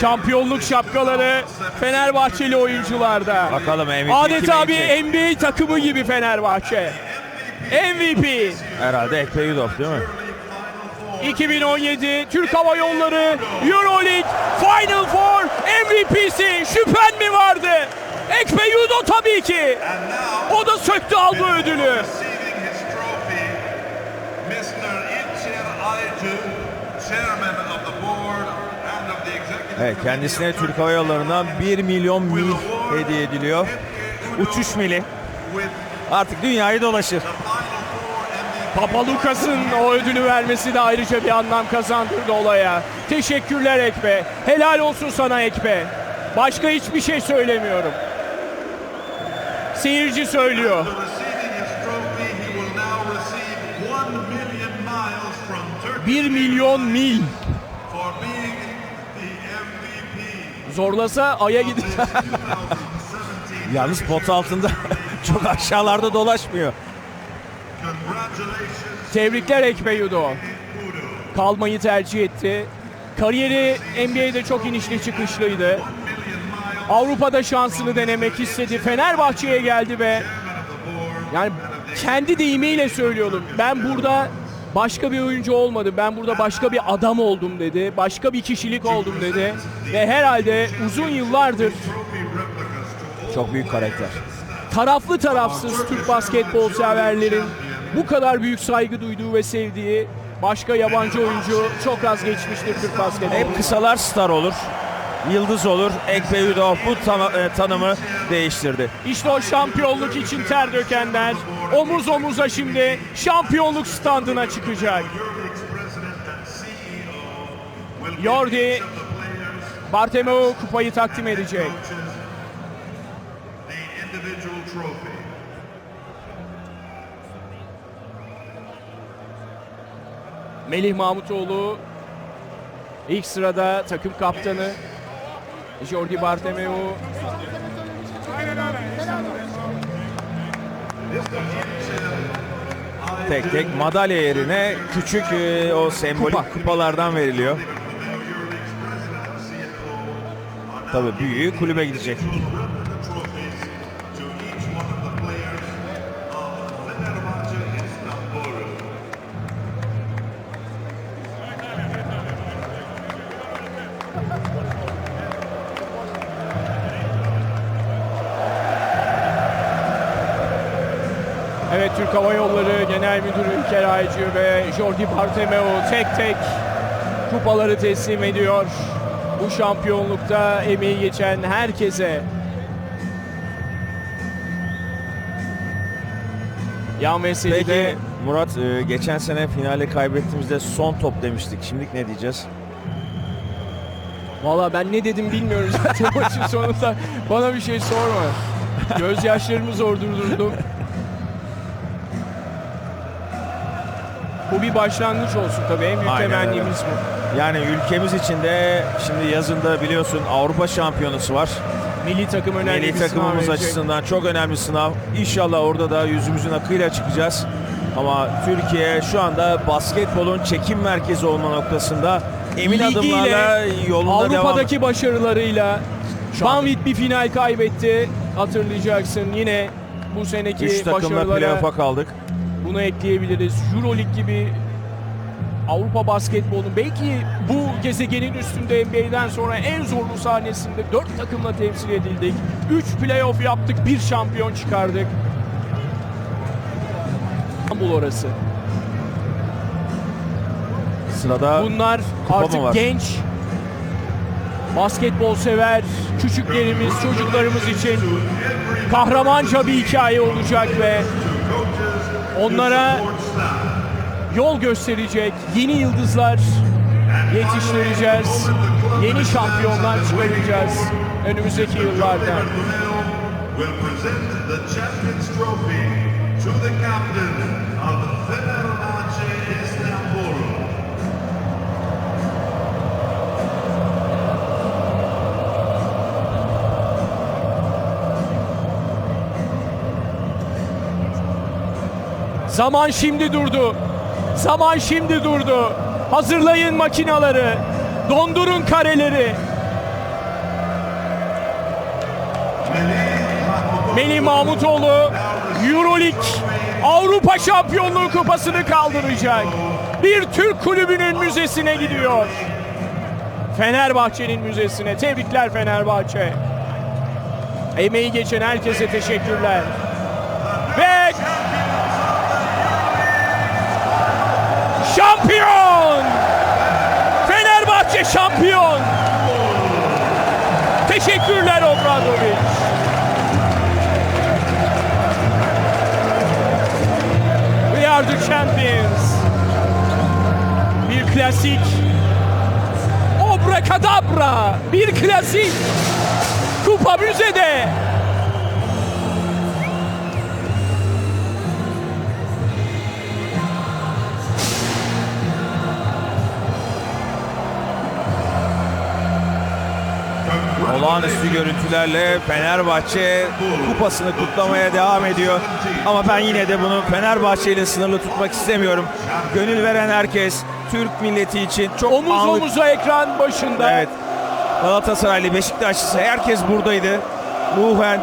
Şampiyonluk şapkaları Fenerbahçeli oyuncularda. Bakalım MVP Adeta bir? NBA takımı gibi Fenerbahçe. MVP Herhalde Ekpe Yudov değil mi? 2017 Türk Hava Yolları Euroleague Final Four MVP'si şüphen mi vardı? Ekpe Yudo tabii ki. O da söktü aldı ödülü. Evet kendisine Türk Hava Yolları'ndan 1 milyon mil hediye ediliyor. Uçuş mili. Artık dünyayı dolaşır. Papalukas'ın o ödülü vermesi de ayrıca bir anlam kazandırdı olaya. Teşekkürler Ekbe. Helal olsun sana Ekbe. Başka hiçbir şey söylemiyorum. Seyirci söylüyor. 1 milyon mil. Zorlasa Ay'a. 2017 Yalnız pot altında çok aşağılarda dolaşmıyor. Tebrikler Yudo. Udo. Kalmayı tercih etti. Kariyeri NBA'de çok inişli çıkışlıydı. Avrupa'da şansını denemek istedi. Fenerbahçe'ye geldi ve yani kendi deyimiyle söylüyorum. Ben burada başka bir oyuncu olmadım. Ben burada başka bir adam oldum dedi. Başka bir kişilik oldum dedi. Ve herhalde uzun yıllardır Çok büyük karakter. taraflı tarafsız Türk basketbol severlerin bu kadar büyük saygı duyduğu ve sevdiği başka yabancı oyuncu çok az geçmiştir Türk basketbolu. Hep kısalar star olur. Yıldız olur. Ekpe Yudov bu tana- e, tanımı değiştirdi. İşte o şampiyonluk için ter dökenler omuz omuza şimdi şampiyonluk standına çıkacak. Jordi Bartomeu kupayı takdim edecek. Melih Mahmutoğlu ilk sırada takım kaptanı. Jordi Bartomeu Tek tek madalya yerine küçük e, o sembolik Kupa. kupalardan veriliyor. Tabii büyüğü kulübe gidecek. Evet Türk Hava Yolları Genel Müdürü İlker Aycı ve Jordi Bartomeu tek tek kupaları teslim ediyor. Bu şampiyonlukta emeği geçen herkese. Yan meselede Peki Murat e, geçen sene finale kaybettiğimizde son top demiştik. Şimdilik ne diyeceğiz? Valla ben ne dedim bilmiyorum zaten maçın sonunda. Bana bir şey sorma. Gözyaşlarımı zor durdurdum. Bu bir başlangıç olsun tabii. En büyük Aynen temennimiz bu. Yani ülkemiz için de şimdi yazında biliyorsun Avrupa Şampiyonası var. Milli takım önemli Milli bir sınav takımımız verecek. açısından çok önemli sınav. İnşallah orada da yüzümüzün akıyla çıkacağız. Ama Türkiye şu anda basketbolun çekim merkezi olma noktasında emin Ligiyle, adımlarla yolunda devam Avrupa'daki başarılarıyla Banvit bir final kaybetti. Hatırlayacaksın yine bu seneki 3 takımla playoff'a kaldık. Bunu ekleyebiliriz. Euroleague gibi Avrupa basketbolu belki bu gezegenin üstünde NBA'den sonra en zorlu sahnesinde 4 takımla temsil edildik. 3 playoff yaptık, bir şampiyon çıkardık. İstanbul orası. Sırada Bunlar artık genç, basketbol sever, küçüklerimiz, çocuklarımız için kahramanca bir hikaye olacak ve onlara yol gösterecek yeni yıldızlar yetiştireceğiz. Yeni şampiyonlar çıkaracağız önümüzdeki yıllarda. the to the captain of Fenerbahçe Istanbul. Zaman şimdi durdu. Zaman şimdi durdu. Hazırlayın makinaları. Dondurun kareleri. Melih Mahmutoğlu Euroleague Avrupa Şampiyonluğu kupasını kaldıracak. Bir Türk kulübünün müzesine gidiyor. Fenerbahçe'nin müzesine. Tebrikler Fenerbahçe. Emeği geçen herkese teşekkürler. Şampiyon! Fenerbahçe şampiyon! Teşekkürler Obradoviç. We are the champions. Bir klasik. Obrakadabra. Bir klasik. Kupa müzede. Olağanüstü görüntülerle Fenerbahçe kupasını kutlamaya devam ediyor. Ama ben yine de bunu Fenerbahçe ile sınırlı tutmak istemiyorum. Gönül veren herkes Türk milleti için çok Omuz anlık omuza ekran başında. Evet. Galatasaraylı, Beşiktaşlısı herkes buradaydı. Ruhen